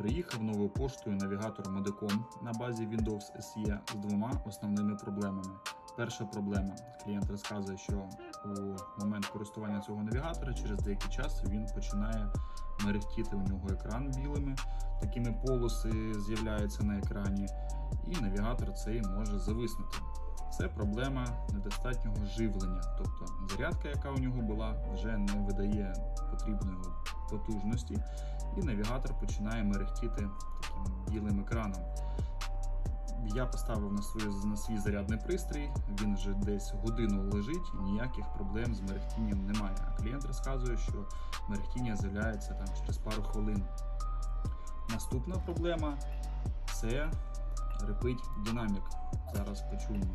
Приїхав новою поштою навігатор Modicom на базі Windows SE з двома основними проблемами. Перша проблема. Клієнт розказує, що у момент користування цього навігатора через деякий час він починає мерехтіти у нього екран білими. Такими полоси з'являються на екрані, і навігатор цей може зависнути. Це проблема недостатнього живлення, тобто зарядка, яка у нього була, вже не видає потрібної потужності, і навігатор починає мерехтіти таким білим екраном. Я поставив на, свою, на свій зарядний пристрій, він вже десь годину лежить і ніяких проблем з мерехтінням немає. А клієнт розказує, що мерехтіння з'являється там через пару хвилин. Наступна проблема це репить динамік. Зараз почуємо.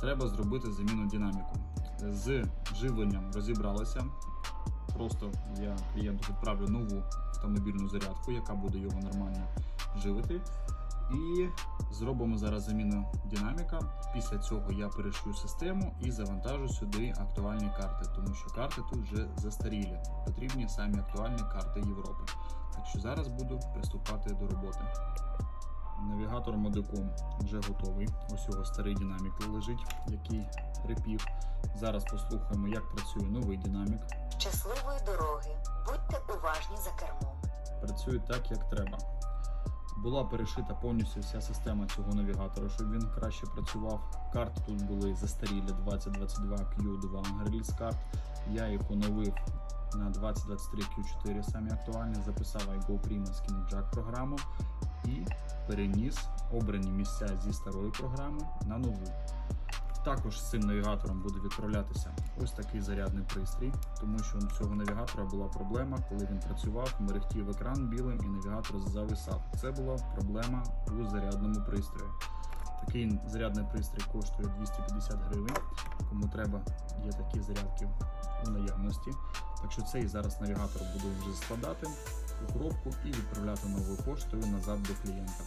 Треба зробити заміну динаміку. З живленням розібралися. Просто я клієнту відправлю нову автомобільну зарядку, яка буде його нормально живити. І зробимо зараз заміну динаміка. Після цього я перешию систему і завантажу сюди актуальні карти, тому що карти тут вже застарілі. Потрібні самі актуальні карти Європи. Так що зараз буду приступати до роботи. Навігатор Modicom вже готовий. Ось його старий динамік лежить, який репів. Зараз послухаємо, як працює новий динамік. Щасливої дороги. Будьте уважні за кермом. Працює так, як треба. Була перешита повністю вся система цього навігатора, щоб він краще працював. Карти тут були застарілі 2022 Q2 реліз карт. Я їх оновив на 2023 Q4 самі актуальні, записав iGo Prima Skin Jack програму і переніс обрані місця зі старої програми на нову. Також з цим навігатором буде відправлятися ось такий зарядний пристрій, тому що у цього навігатора була проблема, коли він працював, мерехтів екран білим і навігатор зависав. Це була проблема у зарядному пристрої. Такий зарядний пристрій коштує 250 гривень. Кому треба, є такі зарядки у наявності. Так що цей зараз навігатор буду вже складати у коробку і відправляти новою поштою назад до клієнта.